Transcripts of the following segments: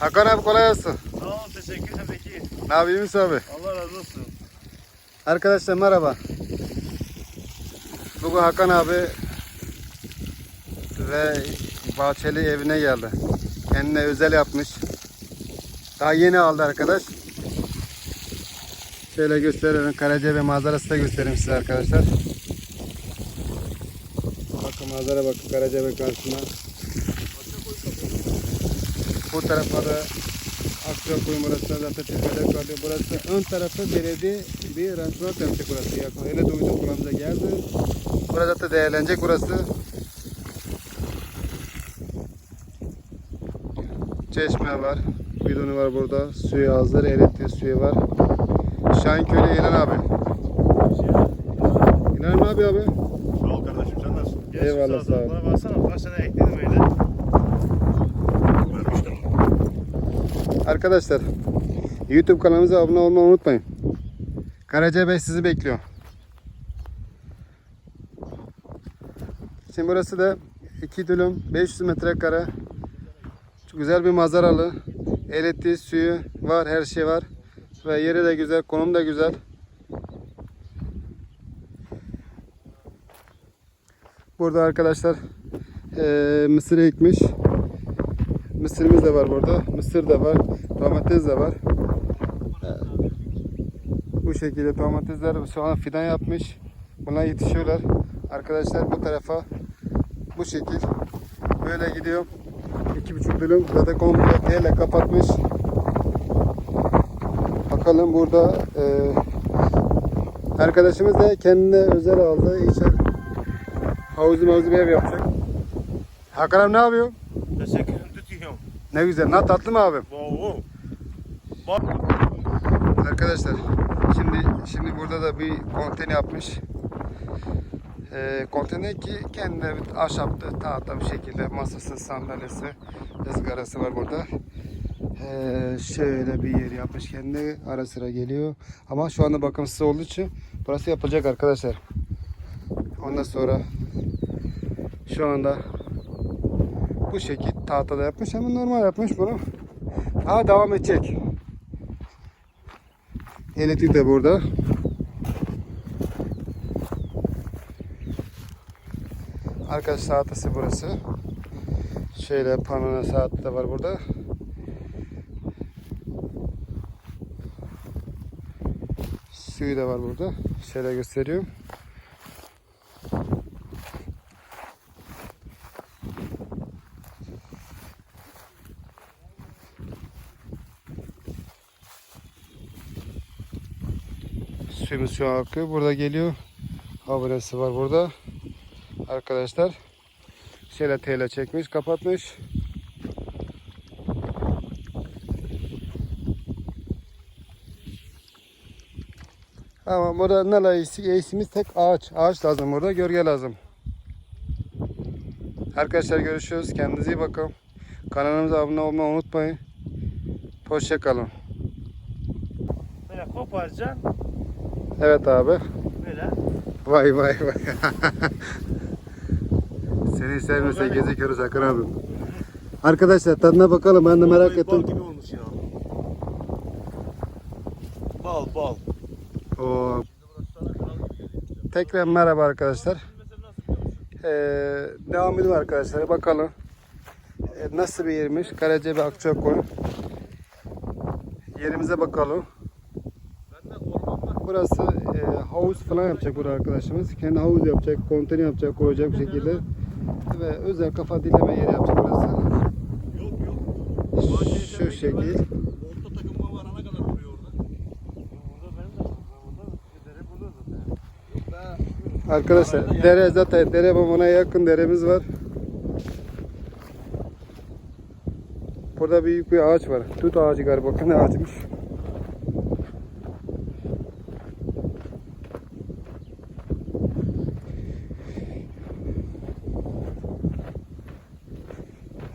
Hakan abi kolay gelsin. Sağ ol, teşekkür ederim Zeki. Ne yapayım Yunus abi? Allah razı olsun. Arkadaşlar merhaba. Bugün Hakan abi ve Bahçeli evine geldi. Kendine özel yapmış. Daha yeni aldı arkadaş. Şöyle gösterelim. Karacabey manzarası da göstereyim size arkadaşlar. Bakın manzara bakın Karacabey karşısına. Bu tarafa da Akçakoy burası zaten tepede kalıyor. Burası ön tarafı belediye bir restoran yapacak burası. Yakın. Öyle duydum buramıza geldi. Burada da değerlenecek burası. Çeşme var. Bidonu var burada. Suyu hazır. Elektriği suyu var. Şahinköy'de İlhan abi. İlhan abi abi. Sağ ol kardeşim, sen nasılsın? Eyvallah, sağ ol. Bana baksana, kaç tane ekledim öyle. Arkadaşlar YouTube kanalımıza abone olmayı unutmayın. Karaca Bey sizi bekliyor. Şimdi burası da 2 dönüm 500 metrekare. Çok güzel bir manzaralı. Elektriği, suyu var, her şey var. Ve yeri de güzel, konum da güzel. Burada arkadaşlar eee mısır ekmiş. Mısırımız da var burada. Mısır da var. Domates de var. Bu şekilde domatesler şu an fidan yapmış. Bunlar yetişiyorlar. Arkadaşlar bu tarafa bu şekil böyle gidiyor. İki buçuk dönüm zaten komple teyle kapatmış. Bakalım burada e, arkadaşımız da kendine özel aldı. İçer havuzu mavuzu bir ev yapacak. Hakan ne yapıyor? Ne güzel. Ne tatlı mı abim? Bak. Arkadaşlar şimdi şimdi burada da bir konteyner yapmış. Ee, konteyner ki kendine bir ahşaptı tahta bir şekilde masası sandalyesi ızgarası var burada. Ee, şöyle bir yer yapmış kendine ara sıra geliyor. Ama şu anda bakımsız olduğu için burası yapılacak arkadaşlar. Ondan sonra şu anda bu şekil tahtada yapmış ama normal yapmış bunu. Daha devam edecek. Elektrik de burada. Arkadaş saatası burası. Şöyle panola saat de var burada. Suyu da var burada. Şöyle gösteriyorum. Suyumuz şu an akıyor. Burada geliyor. Haberesi var burada. Arkadaşlar. Şöyle tele çekmiş, kapatmış. Ama burada ne layısı? Tek ağaç. Ağaç lazım burada. Gölge lazım. Arkadaşlar görüşürüz. Kendinize iyi bakın. Kanalımıza abone olmayı unutmayın. Hoşça kalın. Böyle koparacaksın, Evet abi. böyle. Vay vay vay. Seni sevmese geziyoruz Hakan abi. Arkadaşlar tadına bakalım ben de merak Vallahi ettim. Bal gibi olmuş ya. Bal, bal. Oo. Tekrar merhaba arkadaşlar. Ee, devam edelim arkadaşlar bakalım. Ee, nasıl bir yermiş? Karacabey Akçakoy. Yerimize bakalım. Burası e, havuz falan yapacak burada arkadaşımız. Kendi havuz yapacak, konteyner yapacak, koyacak bir şekilde. Ve özel kafa dinleme yeri yapacak burası. Yok yok. Şu şekil. Volta takımı var ana kadar duruyor orada. Burada benim de var. Burada dere burada zaten. Arkadaşlar dere zaten dere babana yakın deremiz var. Burada büyük bir ağaç var. Tut ağacı galiba. Bakın ne ağacıymış.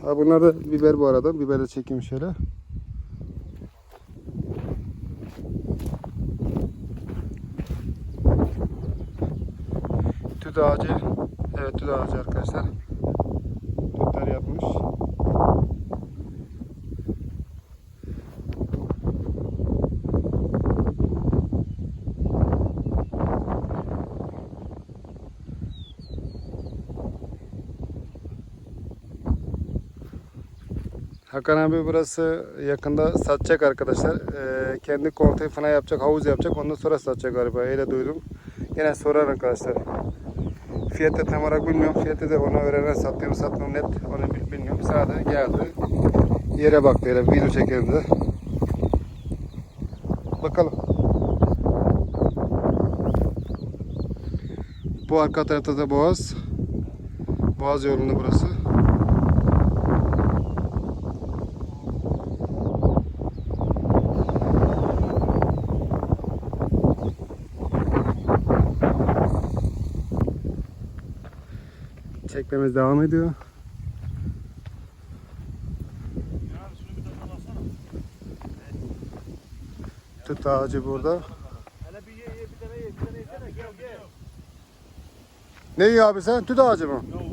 Ha bunlar da biber bu arada. Biber de çekeyim şöyle. Tüt ağacı. Evet tüt ağacı arkadaşlar. Tütler yapmış. Hakan abi burası yakında satacak arkadaşlar. Ee, kendi konteyner falan yapacak, havuz yapacak. Ondan sonra satacak galiba. Öyle duydum. Yine sorar arkadaşlar. Fiyatı tam olarak bilmiyorum. Fiyatı da ona öğrenen sattığım satmam net. Onu bil- bilmiyorum. Sadece geldi. Yere baktı. Öyle video çekelim de. Bakalım. Bu arka tarafta da Boğaz. Boğaz yolunda burası. Çekmemiz devam ediyor. Tut ağacı burada. Ne yiyor abi sen? Tut ağacı mı? Ya